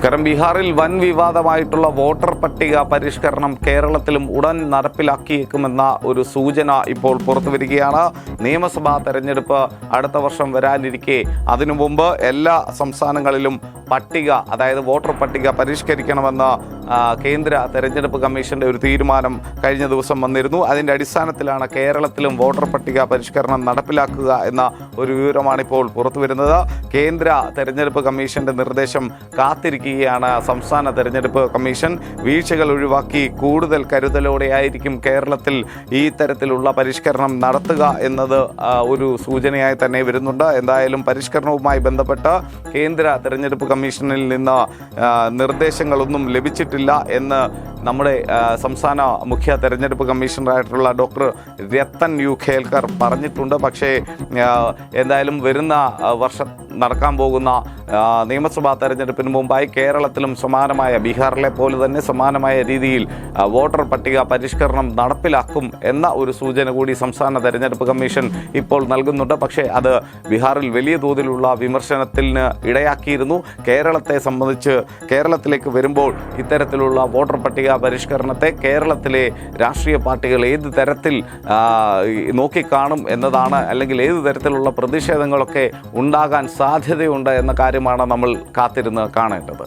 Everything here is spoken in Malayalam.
നമസ്കാരം. ബീഹാറിൽ വൻ വിവാദമായിട്ടുള്ള വോട്ടർ പട്ടിക പരിഷ്കരണം കേരളത്തിലും ഉടൻ നടപ്പിലാക്കിയേക്കുമെന്ന ഒരു സൂചന ഇപ്പോൾ പുറത്തു വരികയാണ്. നിയമസഭാ തെരഞ്ഞെടുപ്പ് അടുത്ത വർഷം വരാനിരിക്കെ. അതിനു മുമ്പ് എല്ലാ സംസ്ഥാനങ്ങളിലും പട്ടിക അതായത് വോട്ടർ പട്ടിക പരിഷ്കരിക്കണമെന്ന കേന്ദ്ര തെരഞ്ഞെടുപ്പ് കമ്മീഷന്റെ ഒരു തീരുമാനം കഴിഞ്ഞ ദിവസം വന്നിരുന്നു. അതിന്റെ അടിസ്ഥാനത്തിലാണ് കേരളത്തിലും വോട്ടർ പട്ടിക പരിഷ്കരണം നടപ്പിലാക്കുക എന്ന ഒരു വിവരമാണ് ഇപ്പോൾ പുറത്തു വരുന്നത് കേന്ദ്ര തെരഞ്ഞെടുപ്പ് കമ്മീഷന്റെ നിർദ്ദേശം കാത്തിരിക്കുകയാണ് സംസ്ഥാന തെരഞ്ഞെടുപ്പ് കമ്മീഷൻ. വീഴ്ചകൾ ഒഴിവാക്കി കൂടുതൽ കരുതലോടെയായിരിക്കും കേരളത്തിൽ ഈ തരത്തിലുള്ള പരിഷ്കരണം നടത്തുക എന്നത് ഒരു സൂചനയായി തന്നെ വരുന്നുണ്ട്. എന്തായാലും പരിഷ്കരണവുമായി ബന്ധപ്പെട്ട് കേന്ദ്ര തെരഞ്ഞെടുപ്പ് കമ്മീഷനിൽ നിന്ന് നിർദ്ദേശങ്ങളൊന്നും ലഭിച്ചിട്ടില്ല എന്ന് നമ്മുടെ സംസ്ഥാന മുഖ്യ തെരഞ്ഞെടുപ്പ് കമ്മീഷണറായിട്ടുള്ള ഡോക്ടർ രത്തൻ യു ഖേൽക്കർ പറഞ്ഞിട്ടുണ്ട്. പക്ഷേ എന്തായാലും വരുന്ന വർഷം നടക്കാൻ പോകുന്ന നിയമസഭാ തെരഞ്ഞെടുപ്പിന് മുമ്പായി കേരളത്തിലും സമാനമായ ബീഹാറിലെ പോലെ തന്നെ സമാനമായ രീതിയിൽ വോട്ടർ പട്ടിക പരിഷ്കരണം നടപ്പിലാക്കും എന്ന ഒരു സൂചന കൂടി സംസ്ഥാന തെരഞ്ഞെടുപ്പ് കമ്മീഷൻ ഇപ്പോൾ നൽകുന്നുണ്ട്. പക്ഷേ അത് ബീഹാറിൽ വലിയ തോതിലുള്ള വിമർശനത്തിന് ഇടയാക്കിയിരുന്നു. കേരളത്തെ സംബന്ധിച്ച് കേരളത്തിലേക്ക് വരുമ്പോൾ ഇത്തരത്തിലുള്ള വോട്ടർ പട്ടിക പരിഷ്കരണത്തെ കേരളത്തിലെ രാഷ്ട്രീയ പാർട്ടികൾ ഏത് തരത്തിൽ നോക്കിക്കാണും എന്നതാണ് അല്ലെങ്കിൽ ഏത് തരത്തിലുള്ള പ്രതിഷേധങ്ങളൊക്കെ ഉണ്ടാകാൻ സാധ്യതയുണ്ട് എന്ന കാര്യമാണ് നമ്മൾ കാത്തിരുന്ന് കാണേണ്ടത്.